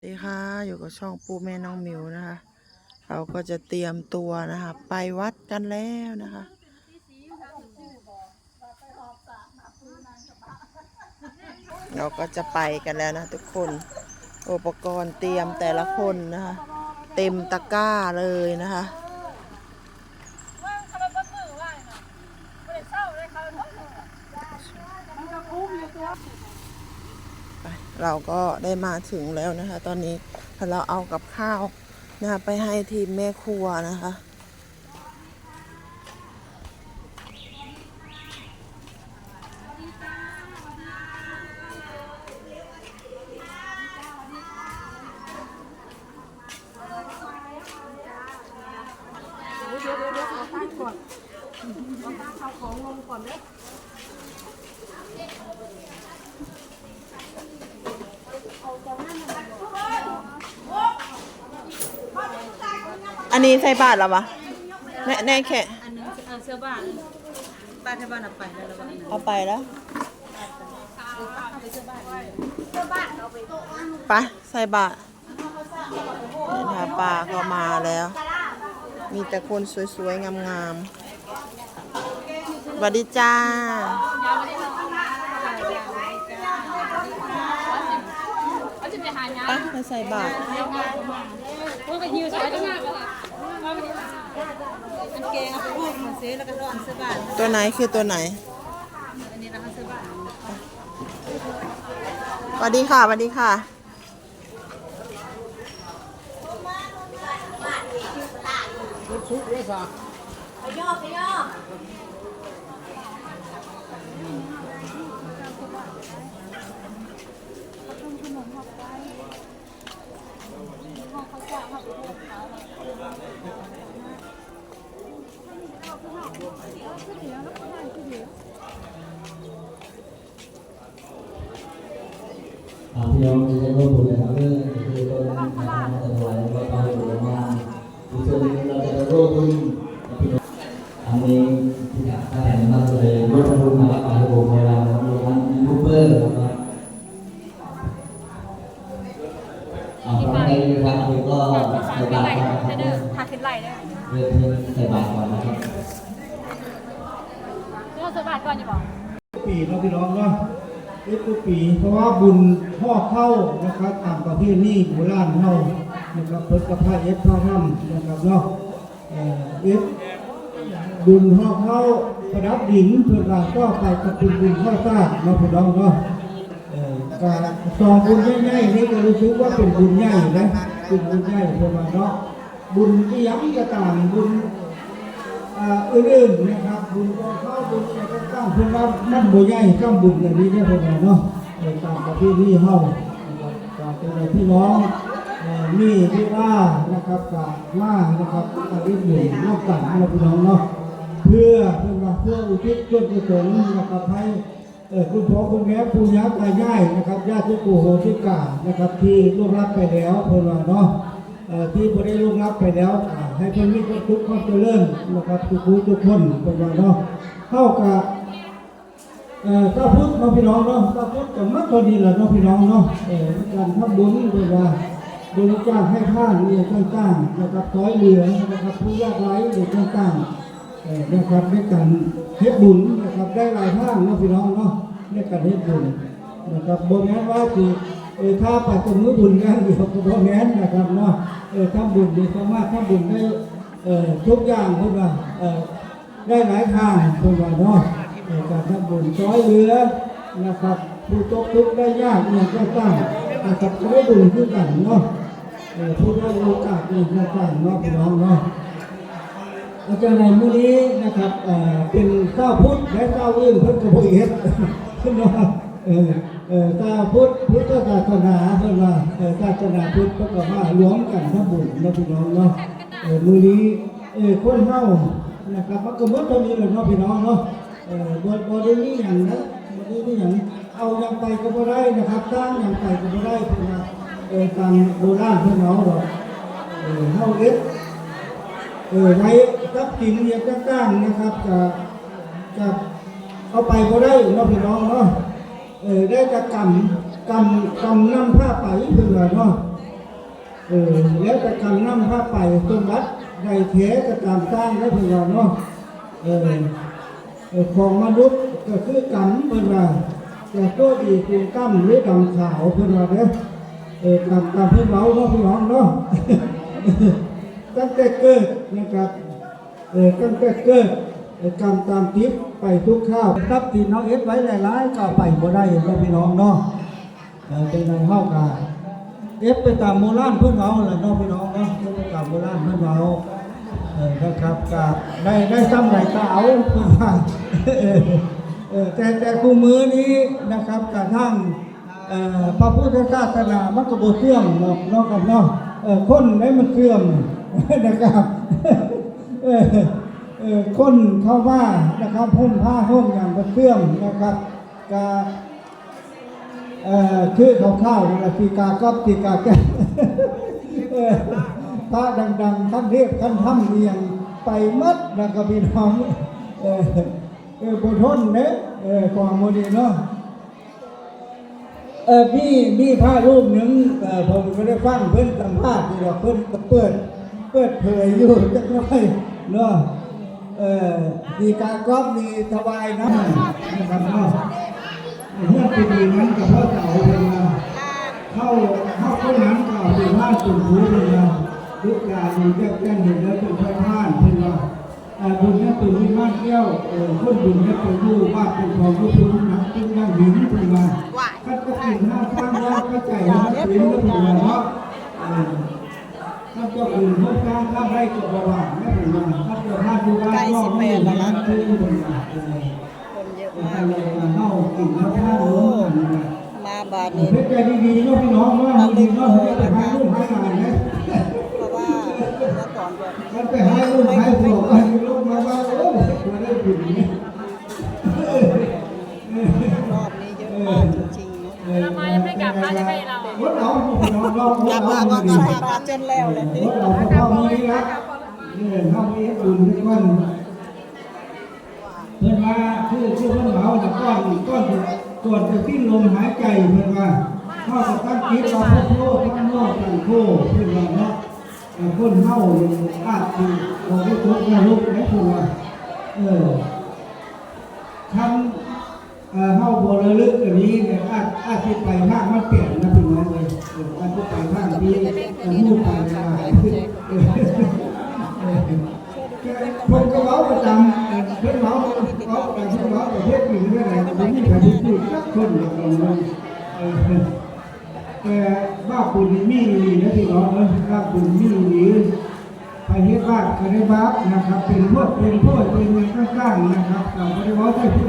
สวัสดีค่ะอยู่กับช่องปูแม่น้องมิวนะคะ เราก็จะเตรียมตัวนะคะ ไปวัดกันแล้วนะคะ เราก็จะไปกันแล้วนะทุกคนอุปกรณ์เตรียมแต่ละคนนะคะ เต็มตะกร้าเลยนะคะ ว่างเขาไปบนมือว่างน่ะไม่ได้เศร้าเลยเขาไปบนมือมันก็คุ้มอยู่ตัว ไป เราก็ได้มาถึงแล้วนะคะ ตอนนี้เราเอากับข้าวนะคะไปให้ทีมแม่ครัวนะคะ เดี๋ยวเดี๋ยวเดี๋ยวเอาตั้งก่อนเอาตั้งเอาของลงก่อนเด้อ อันนี้ใส่บาทหรอวะแน่แน่แค่อันนึงเออเสื้อบ้านบ้านที่บ้านเอาไปแล้วบ้านเอาไปแล้วไปเสื้อบ้านไปใส่บาทนี่นะคะปลาก็มาแล้ว มีแต่คนสวยๆ งามๆสวัสดีจ้าเขาจะไปหางานไปไปใส่บาท พวกกันยืนสวยจังมากเลยว่าไม่ได้ อันเกงเอาไปพูดเหมือนเซ่แล้วก็ร้อนเสื้อบ้านตัวไหนคือตัวไหนอันนี้นะคะเสื้อบ้านสวัสดีค่ะสวัสดีค่ะอ่า พี่น้องที่ได้ร่วมบุญนะครับเรื่องคือต้นนะครับจะถวายไว้ตอนหลวงมาที่ส่วนนี้เราจะร่วมบุญกับพี่น้องอันนี้ที่ถ้าแต่งมาเลยร่วมบุญนะครับกาโบกเวลาของเราทั้งยูทูบเบอร์นะครับอ่าพร้อนะครับแล้วก็ใส่บาตรก่อนนะครับเพาขึ้นไหลได้ริ่มที่ใส่บาตรก่อนนะครับเสื้อเสื้อบ้านก่อนอย่าบอกปีเนาะพี่น้องเนาะ ทุกปีเพราะว่าบุญพ่อเข้านะครับตามประเพณีโบราณเฮานะครับเพิ่นกับพระเอ็ดพระห้ำนะครับเนาะเอ่อเอ็ดบุญพ่อเข้าประดับดินเพื่อการก็ไปกับบุญบุญข้าวสารเนาะพี่น้องเนาะเอ่อการซองบุญใหญ่ๆนี่ก็รู้สึกว่าเป็นบุญใหญ่นะเป็นบุญใหญ่เพื่อมาเนาะบุญที่ย้ำกระต่างบุญ อื่นๆนะครับบุญกองข้าบุญอะไรก็ตั้งเพื่อว่ามันบ่ใหญ่ข้ามบุญอย่างนี้เนี่ยเพื่อเนาะในตามประเพณีเฮานะครับตามเป็นพี่น้องเอ่อมีที่ว่านะครับกับว่านะครับอาริบุญร่วมกันนะพี่น้องเนาะเพื่อเพื่อเพื่ออุทิศส่วนกุศลนะครับให้เออคุณพ่อคุณแม่ปู่ย่าตายายนะครับญาติผู้โหติกานะครับที่ล่วงลับไปแล้วเพื่อนว่าเนาะเอ่อที่บ่ได้ล่วงลับไปแล้วอ่า ให้เพิ่นมีความสุขความเจริญนะครับทุกผู้ทุกคนเป็นว่าเนาะเข้ากับเอ่อถ้าพุทธเนาะพี่น้องเนาะถ้าพุทธก็มักตัวนี้แหละเนาะพี่น้องเนาะเออการทำบุญเป็นว่าบริจาคให้ทานเนี่ยต่างๆนะครับซอยเหลือนะครับผู้ยากไร้เนี่ยต่างๆเอ่อนะครับในการเฮ็ดบุญนะครับได้หลายทางเนาะพี่น้องเนาะในการเฮ็ดบุญนะครับบ่แม่นว่าสิ เออถ้าไปตรงมือบุญกันเดียวก็บ่แม่นนะครับเนาะเออทำบุญนี่สามารถทำบุญได้เอ่อทุกอย่างเพิ่นว่าเอ่อได้หลายทางเพิ่นว่าเนาะเออการทำบุญช่วยเหลือนะครับผู้ตกทุกข์ได้ยากเนี่ยก็ตั้งนะครับก็ได้บุญคือกันเนาะเออผู้ได้โอกาสเนี่ยก็ตั้งเนาะพี่น้องเนาะอาจารย์ในมื้อนี้นะครับเอ่อเป็นข้าวพุทธและข้าวอื่นเพิ่นก็บ่เฮ็ดขึ้นว่าเออ เออข้าพุทธพุทธศาสนาเพิ่นว่าเออศาสนาพุทธเพิ่นก็มารวมกันทำบุญเนาะพี่น้องเนาะเออมื้อนี้เออคนเฮานะครับมันก็หมดเท่านี้แหละเนาะพี่น้องเนาะเออบ่บ่ได้มีหยังนะบ่ได้มีหยังเอาหยังไปก็บ่ได้นะครับสร้างหยังไปก็บ่ได้เพิ่นว่าเออตามโบราณเพิ่นเนาะว่าเออเฮาเอ็ดเออไว้ทรัพย์สินเนี่ยต่างๆนะครับจะจะเอาไปก็ได้เนาะพี่น้องเนาะ เออได้จะกำกำกำนำผ้าไปเพื่อเนาะเเออแล้วจะกำนำพระไปตรงวัดใดเทจะตามสร้างได้เพื่อนเนาะเออเออของมนุษย์ก็คือกรรมเพื่อนว่าแต่ตัวดีคือกั้มหรือดำขาวเพื่อนว่าเด้อเออกรรมตามเพื่อเราเนาะพี่น้องเนาะตั้งแต่เกิดนะครับเออตั้งแต่เกิด กรรมตามทิพย์ไปทุกข้าวทับที่น้องเอสไว้หลายๆก็ไปบ่ได้เนาะพี่น้องเนาะเออเป็นไงเฮากาเอฟไปตามโมลานเพื่อนเราแหละน้องพี่น้องเนาะเอไปตามโมลานเพื่อนเราเออนะครับกับได้ได้ซ้ำไหนก็เอาเพื่อนว่าเออแต่แต่คู่มือนี้นะครับกระทั่งเอ่อพระพุทธศาสนามันก็บเสื่อมเนาะเนาะครับเนาะเออคนได้มันเสื่อมนะครับเออ คนเข้าว่านะครับห่มผ้าห่มอย่างมันเสื่อมนะครับกะเอ่อคือข้าวๆนี่แหละปีกาก็ปีกาแก้พระดังๆท่านเรียกท่านทำเรียงไปมัดนะครับพี่น้องเออเออบุทนเนอะเออความโมดีเนาะเออมีมีพระรูปหนึ่งผมก็ได้ฟังเพิ่อนสัมภาษณ์นี่หรอกเพิ่อนเปิดเปิดเผยอยู่จักหน่อยเนาะ เออดีการกอบดีถวายนะนะครับเนาะเมื่อปีนี้นั้นกับพ่อเก่าเป็นมาเข้าเข้าต้นน้ำเก่าเป็นบ้านตุ่นหูเป็นมาลูกกาดีแก้แก้เห็นแล้วเป็นพระท่านเป็นมาอ่าบุญนั้นเป็นวิมานแก้วเออคนบุญนั้เป็นผู้บ้านเป็นของผู้ทุนนักจึงนั่งหินเป็นมาคัดกระถิ่นห้าข้างยากกระใจห้าเป็นก็เป็นมาเนาะเออข้าเจ้าอื่นห้าข้างข้างได้กับบวารไม่เป็นมา ข้าเจ้าห้าดูบ้านก็ไม่เป็นมาคือเป็นมาเออคนเยอะมามากเลยมาเข้ากินแล้วข้าวล้มกันนะมาบาดเพนี้ชรใจดีๆก็พี่น้องว่าดีๆก็ให้ไปหาลูกหาหลานนะเพราะว่าเมื่อก่อนแบบมันไปหาลูกหาผัวไปลูกมาว่าโอ้ตัวได้บุญนี่รอบนี้เยอะมากจริงๆเนอะทำไมยังไม่กลับมาจะให้เรารถเราพี่น้องเรากลับมาก็ใส่บาตรจนแล้วเลยรถ เราเข้ามานี่ละเนี่ยเข้ามาให้บุญทุกวันเพิ่นมาคือคือเพิ่นเหมาแต่ก้อนก้อนก่อนจะสิ้นลมหายใจเพิ่นว่าเข้ากับตั้งคิดเราพุทโธทั้งโลกทั้งโคเพิ่นว่าเนาะคนเฮาเนี่อาจสิบ่ได้ทุกข์นะลูกนะคุณว่าเออทำเอ่อเฮาบระลึกอันนี้เนี่ยอาจอาจสิไปทางมันเปลี่ยนนะพี่น้องเลยอาจสิไปทางที่มันมูดไปได้เออเออ ผมก็เว้าประจำเพื่อนเว้าเว้าแต่เพิ่นเว้าประเทศอื่นไม่ได้บ่มีใครพูดสักคนเดียวกันเออแต่บ้าปุ่นมีนี่นะพี่น้องเอ้ยบ้าปุ่นมีนี่ไปเฮ็ดบ้านก็ได้บ้านะครับ เป็นพวกเป็นพวกเป็นเงินข้างๆนะครับเราไม่ได้ว่าได้ผู้